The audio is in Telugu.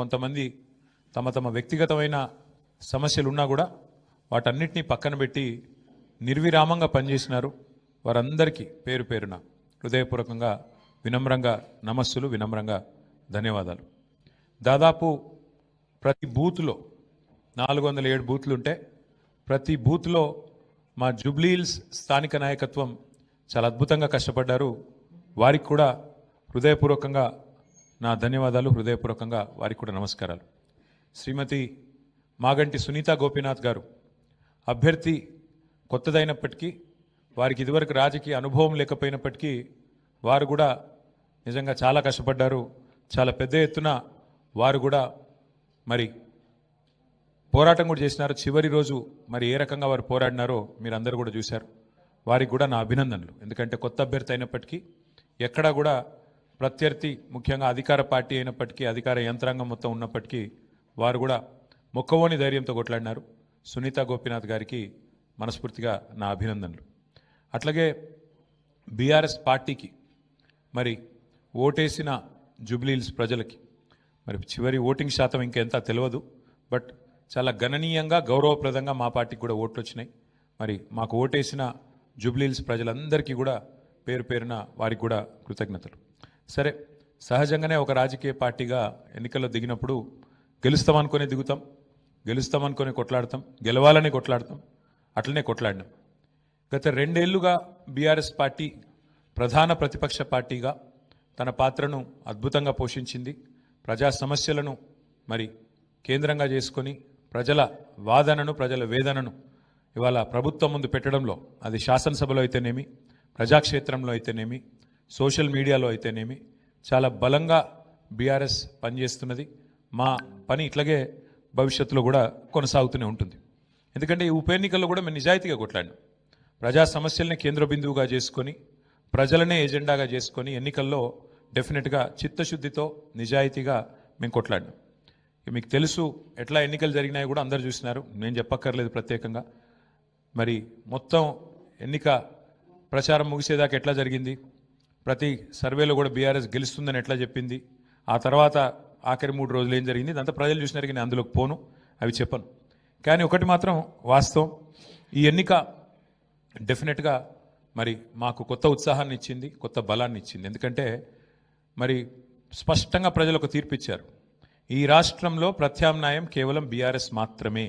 కొంతమంది తమ తమ వ్యక్తిగతమైన సమస్యలు ఉన్నా కూడా వాటన్నిటినీ పక్కన పెట్టి నిర్విరామంగా పనిచేసినారు. వారందరికీ పేరు పేరున హృదయపూర్వకంగా వినమ్రంగా నమస్సులు వినమ్రంగా ధన్యవాదాలు. దాదాపు ప్రతి బూత్లో నాలుగు వందల ఏడు బూత్లు ఉంటే ప్రతి బూత్లో మా జూబ్లీహిల్స్ స్థానిక నాయకత్వం చాలా అద్భుతంగా కష్టపడ్డారు. వారికి కూడా హృదయపూర్వకంగా నా ధన్యవాదాలు హృదయపూర్వకంగా వారికి కూడా నమస్కారాలు. శ్రీమతి మాగంటి సునీత గోపీనాథ్ గారు అభ్యర్థి కొత్తదైనప్పటికీ వారికి ఇదివరకు రాజకీయ అనుభవం లేకపోయినప్పటికీ వారు కూడా నిజంగా చాలా కష్టపడ్డారు. చాలా పెద్ద ఎత్తున వారు కూడా మరి పోరాటం కూడా చేసినారు. చివరి రోజు మరి ఏ రకంగా వారు పోరాడినారో మీరు అందరూ కూడా చూశారు. వారికి కూడా నా అభినందనలు. ఎందుకంటే కొత్త అభ్యర్థి అయినప్పటికీ ఎక్కడా కూడా ప్రత్యర్థి ముఖ్యంగా అధికార పార్టీ అయినప్పటికీ అధికార యంత్రాంగం మొత్తం ఉన్నప్పటికీ వారు కూడా మొక్కవోని ధైర్యంతో కొట్లాడినారు. సునీత గోపీనాథ్ గారికి మనస్ఫూర్తిగా నా అభినందనలు. అట్లాగే బీఆర్ఎస్ పార్టీకి మరి ఓటేసిన జూబ్లీహిల్స్ ప్రజలకి మరి చివరి ఓటింగ్ శాతం ఇంకెంత తెలియదు బట్ చాలా గణనీయంగా గౌరవప్రదంగా మా పార్టీకి కూడా ఓట్లు వచ్చినాయి. మరి మాకు ఓటేసిన జూబ్లీహిల్స్ ప్రజలందరికీ కూడా పేరు పేరున వారికి కూడా కృతజ్ఞతలు. సరే సహజంగానే ఒక రాజకీయ పార్టీగా ఎన్నికల్లో దిగినప్పుడు గెలుస్తామనుకొని దిగుతాం గెలుస్తామనుకొని కొట్లాడతాం గెలవాలని కొట్లాడతాం అట్లనే కొట్లాడినాం. గత రెండేళ్ళుగా బీఆర్ఎస్ పార్టీ ప్రధాన ప్రతిపక్ష పార్టీగా తన పాత్రను అద్భుతంగా పోషించింది. ప్రజా సమస్యలను మరి కేంద్రంగా చేసుకొని ప్రజల వాదనను ప్రజల వేదనను ఇవాళ ప్రభుత్వం ముందు పెట్టడంలో అది శాసనసభలో అయితేనేమి ప్రజాక్షేత్రంలో అయితేనేమి సోషల్ మీడియాలో అయితేనేమి చాలా బలంగా బీఆర్ఎస్ పనిచేస్తున్నది. మా పని ఇట్లాగే భవిష్యత్తులో కూడా కొనసాగుతూనే ఉంటుంది. ఎందుకంటే ఈ ఉప ఎన్నికల్లో కూడా మేము నిజాయితీగా కొట్లాడినాం. ప్రజా సమస్యల్ని కేంద్ర బిందువుగా చేసుకొని ప్రజలనే ఎజెండాగా చేసుకొని ఎన్నికల్లో డెఫినెట్గా చిత్తశుద్ధితో నిజాయితీగా మేము కొట్లాడినాం. ఇక మీకు తెలుసు ఎట్లా ఎన్నికలు జరిగినాయో కూడా అందరు చూసినారు. నేను చెప్పక్కర్లేదు ప్రత్యేకంగా. మరి మొత్తం ఎన్నిక ప్రచారం ముగిసేదాకా ఎట్లా జరిగింది? ప్రతి సర్వేలో కూడా బీఆర్ఎస్ గెలుస్తుందని ఎట్లా చెప్పింది? ఆ తర్వాత ఆఖరి మూడు రోజులు ఏం జరిగింది? ఇదంతా ప్రజలు చూసినారు నేను అందులోకి పోను అవి చెప్పను. కానీ ఒకటి మాత్రం వాస్తవం ఈ ఎన్నిక డెఫినెట్గా మరి మాకు కొత్త ఉత్సాహాన్ని ఇచ్చింది కొత్త బలాన్ని ఇచ్చింది. ఎందుకంటే మరి స్పష్టంగా ప్రజలకు తీర్పు ఇచ్చారు ఈ రాష్ట్రంలో ప్రత్యామ్నాయం కేవలం బీఆర్ఎస్ మాత్రమే.